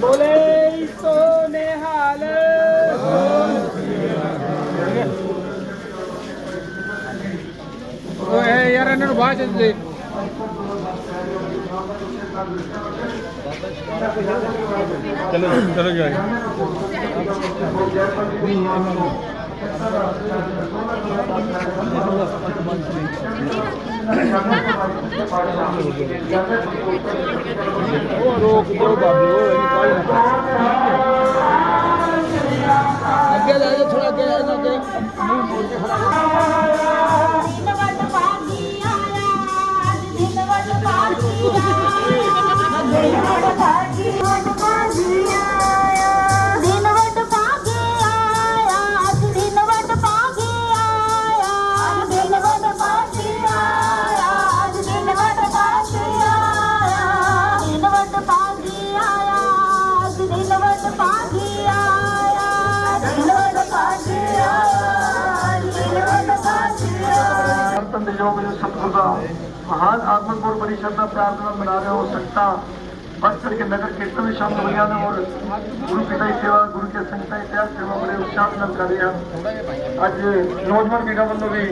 ਬੋਲੇ ਸੋ ਨਿਹਾਲ ਓਏ ਯਾਰ ਇਹਨਾਂ ਨੂੰ ਬਾਅਦ ਚ ਦੇ ਚਲੋ ਚਲੋ ਜੀ Terima kasih, terima kasih. ਸਹਿਯੋਗ ਜੋ ਸਤਿਗੁਰ ਦਾ ਮਹਾਨ ਆਤਮਪੁਰ ਪਰਿਸ਼ਦ ਦਾ ਪ੍ਰਾਰਥਨਾ ਮਨਾ ਰਹੇ ਹੋ ਸਕਤਾ बस करके नगर कीर्तन में शामिल हो गया और गुरु पिता की सेवा गुरु के संगता इतिहास सेवा बड़े उत्साह नाल कर रहे हैं अज नौजवान वीरों वालों भी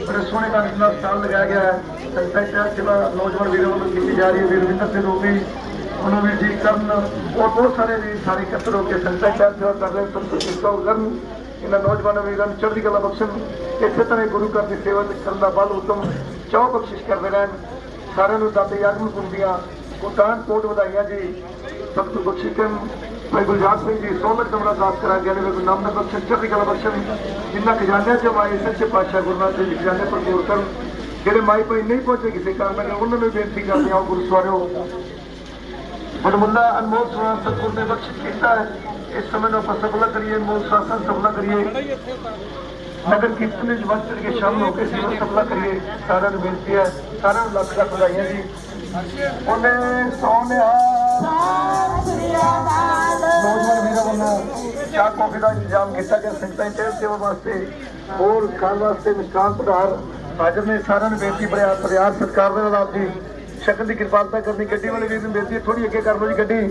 बड़े सोहने का इतना स्थान लगाया गया है संगता इतिहास सेवा नौजवान वीरों वालों की जा रही है वीरविंदर सिंह रोमी मनोवीर जी कर्ण और बहुत सारे भी सारे कतर होकर संगता इतिहास सेवा कर रहे हैं संतोष करन इन्होंने नौजवानों वीरों चढ़ती कला बख्शन ਇਸੇ ਤਰ੍ਹਾਂ ਗੁਰੂ ਘਰ ਦੀ ਸੇਵਾ ਕਰਨ ਦਾ ਬਲ ਉਤਮ ਚਾਹ ਬਖਸ਼ਿਸ਼ ਕਰਦੇ ਰਹਿਣ। ਸਾਰਿਆਂ ਨੂੰ ਦਾਤੇ ਯਾਗਮ ਕੁੰਡੀਆਂ ਕੋਟਾਨ ਕੋਟ ਵਧਾਈਆਂ ਜੀ। ਸਭ ਤੋਂ ਬਖਸ਼ੀ ਕਰਨ ਭਾਈ ਗੁਲਜ਼ਾਰ ਸਿੰਘ ਜੀ ਸੋਲਕ ਕਮਰਾ ਦਾਸ ਕਰਾ ਗਿਆ ਨੇ ਵੀ ਨਾਮ ਦਾ ਬਖਸ਼ਣ ਚੜ੍ਹਦੀ ਕਲਾ ਬਖਸ਼ਣ ਜਿਨ੍ਹਾਂ ਖਜ਼ਾਨਿਆਂ ਚ ਮਾਏ ਸੱਚੇ ਪਾਤਸ਼ਾਹ ਗੁਰੂ ਨਾਨਕ ਜੀ ਖਜ਼ਾਨੇ ਭਰਪੂਰ ਕਰਨ। ਜਿਹੜੇ ਮਾਈ ਭਾਈ ਨਹੀਂ ਪਹੁੰਚੇ ਕਿਸੇ ਕਾਰਨ ਨਾਲ ਉਹਨਾਂ ਨੂੰ ਬੇਨਤੀ ਕਰਦੇ ਹਾਂ ਗੁਰੂ ਸਵਾਰਿਓ ਮਨਮੁੱਲਾ ਅਨਮੋਲ ਸਵਾਸ ਸਤਿਗੁਰ ਨੇ ਬਖਸ਼ਿਸ਼ ਕੀਤਾ ਹੈ। ਇਸ ਸਮੇਂ ਨੂੰ ਆਪਾਂ ਸਫਲਾ ਕਰੀਏ, ਅਨਮੋਲ ਸਵਾਸਾਂ ਸਫਲਾ ਕਰੀਏ। ਨਗਰ ਕੀਰਤਨ ਵਿੱਚ ਵੱਧ ਚੜ ਕੇ ਸ਼ਾਮਲ ਹੋ ਕੇ ਸੇਵਾ ਸਫਲਾ ਕਰੀਏ। ਸਾਰਿਆਂ ਨੂੰ ਬੇਨਤੀ ਹੈ ਸਾਰਿਆਂ ਨੂੰ ਲੱਖ ਲੱਖ ਵਧਾਈਆਂ ਜੀ। ਉਹਨੇ ਸੋਨਿਆ ਨੌਜਵਾਨ ਵੀਰਾਂ ਵੱਲੋਂ ਚਾਹ ਕੌਫੀ ਦਾ ਇੰਤਜ਼ਾਮ ਕੀਤਾ ਗਿਆ। ਸੰਗਤਾਂ ਦੀ ਸੇਵਾ ਵਾਸਤੇ ਹੋਰ ਖਾਣ ਵਾਸਤੇ ਮਿਸ਼ਰਾਨ ਪਧਾਰ ਹਾਜ਼ਰ ਨੇ। ਸਾਰਿਆਂ ਨੂੰ ਬੇਨਤੀ ਬੜਿਆ ਪਿਆਰ ਸਤਿਕਾਰ ਦੇ ਨਾਲ ਆਪ ਜੀ। ਸ਼ਕਲ ਦੀ ਕਿਰਪਾਲਤਾ ਕਰਨੀ। ਗੱਡੀ ਵਾਲੇ ਵੀਰ ਨੂੰ ਬੇਨਤੀ ਥੋੜੀ ਅੱਗੇ ਕਰ ਲਓ ਜੀ ਗੱਡੀ।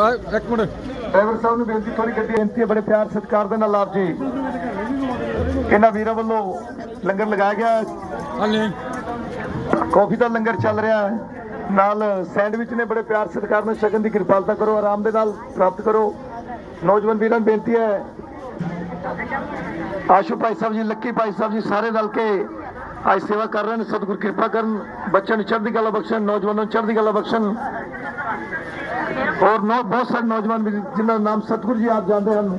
ਆ ਇੱਕ ਮਿੰਟ। ਡਰਾਈਵਰ ਸਾਹਿਬ ਨੂੰ ਬੇਨਤੀ ਥੋੜੀ ਗੱਡੀ ਬੇਨਤੀ ਹੈ ਬੜੇ ਪਿਆਰ ਸਤਿਕਾਰ ਦੇ ਨਾਲ ਆਪ ਜੀ। ਇਹਨਾਂ ਵੀਰਾਂ ਵੱਲੋਂ ਲੰਗਰ ਲਗਾਇਆ ਗਿਆ। ਹਾਂਜੀ। ਕਾਫੀ ਦਾ ਲੰਗਰ ਚੱਲ ਰਿਹਾ ਹੈ। ਨਾਲ ਸੈਂਡਵਿਚ ਨੇ ਬੜੇ ਪਿਆਰ ਸਤਿਕਾਰ ਨਾਲ ਸ਼ਗਨ ਦੀ ਕਿਰਪਾਲਤਾ ਕਰੋ ਆਰਾਮ ਦੇ ਨਾਲ ਪ੍ਰਾਪਤ ਕਰੋ। ਨੌਜਵਾਨ ਵੀਰਾਂ ਨੂੰ ਬੇਨਤੀ ਹੈ ਆਸ਼ੂ ਭਾਈ ਸਾਹਿਬ ਜੀ ਲੱਕੀ ਭਾਈ ਸਾਹਿਬ ਜੀ ਸਾਰੇ ਰਲ ਕੇ ਅੱਜ ਸੇਵਾ ਕਰ ਰਹੇ ਨੇ ਸਤਿਗੁਰ ਕਿਰਪਾ ਕਰਨ ਬੱਚਿਆਂ ਨੂੰ ਚੜ੍ਹਦੀ ਕਲਾ ਬਖਸ਼ਣ ਨੌਜਵਾਨਾਂ ਨੂੰ ਚੜ੍ਹਦੀ ਕਲਾ ਬਖਸ਼ਣ। ਔਰ ਬਹੁਤ ਸਾਰੇ ਨੌਜਵਾਨ ਜਿਨ੍ਹਾਂ ਦਾ ਨਾਮ ਸਤਿਗੁਰ ਜੀ ਆਪ ਜਾਣਦੇ ਹਨ।